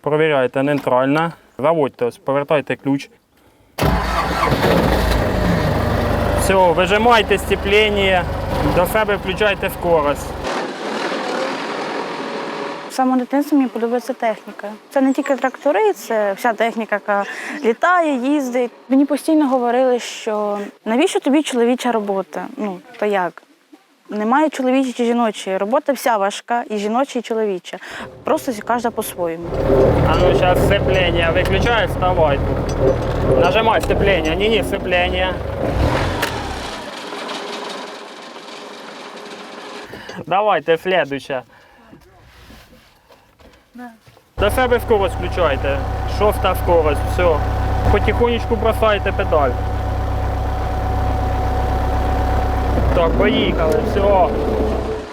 Провіряйте нейтральне. Заводьте, повертайте ключ. Все, вижимайте степлення, до себе включайте скорость. З самого дитинства мені подобається техніка. Це не тільки трактори, це вся техніка, яка літає, їздить. Мені постійно говорили, що навіщо тобі чоловіча робота? Ну, то як? Немає чоловічої чи жіночої. Робота вся важка, і жіноча, і чоловіча. Просто кожна по-своєму. А ну сейчас сцепление. Выключай, вставай. Нажимай сцепление. Не-не, сцепление. Давайте, следующее. До себе скорость включайте. Шоста скорость, все. Потихонечку бросайте педаль. Так, поїхали, все.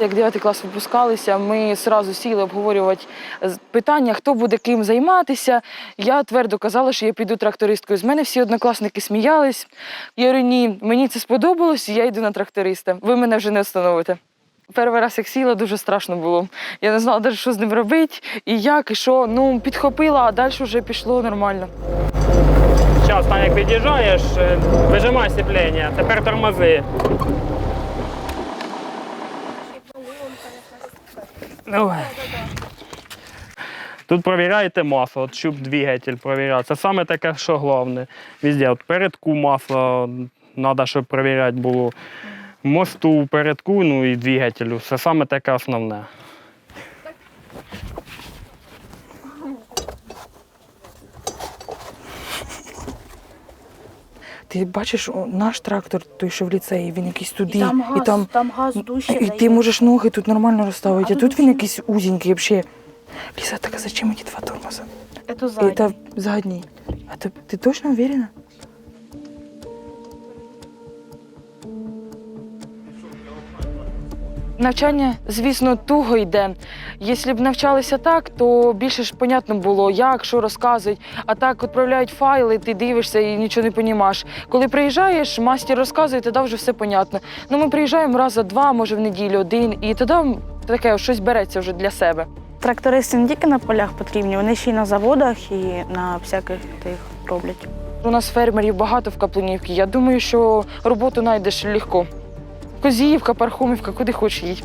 Як 9 клас випускалися, ми одразу сіли обговорювати питання, хто буде ким займатися. Я твердо казала, що я піду трактористкою. З мене всі однокласники сміялись. Я говорю, ні, мені це сподобалось, я йду на тракториста. Ви мене вже не встановите. Перший раз, як сіла, дуже страшно було. Я не знала навіть, що з ним робити, і як, і що. Ну, підхопила, а далі вже пішло нормально. Зараз, там як під'їжджаєш, е, вижимай сцеплення, тепер тормози. Ой. Тут перевіряєте масло, от щоб двигатель перевіряти. Це саме таке, що головне. Везде, от передку масло треба, щоб перевіряти було. Мосту, передку, ну і двигателю. Це саме таке основне. Ти бачиш, о, наш трактор, той, що в ліцеї, він якийсь туди, там газ, там газ дужче і дає. ти можеш ноги тут нормально розставити, а, А тут тут він вообще- якийсь узенький взагалі. Ліса, так а зачем эти два тормоза? Це задній. Это задний. А ты, ты точно уверена? Навчання, звісно, туго йде. Якщо б навчалися так, то більше ж понятно було, як, що розказують. А так відправляють файли, ти дивишся і нічого не розумієш. Коли приїжджаєш, мастер розказує, тоді вже все понятно. Ну ми приїжджаємо раз за два, може в неділю один, і тоді таке щось береться вже для себе. Трактористи не тільки на полях потрібні, вони ще й на заводах і на всяких тих роблять. У нас фермерів багато в Каплунівці. Я думаю, що роботу знайдеш легко. Козіївка, Пархомівка, куди хочеш їдь.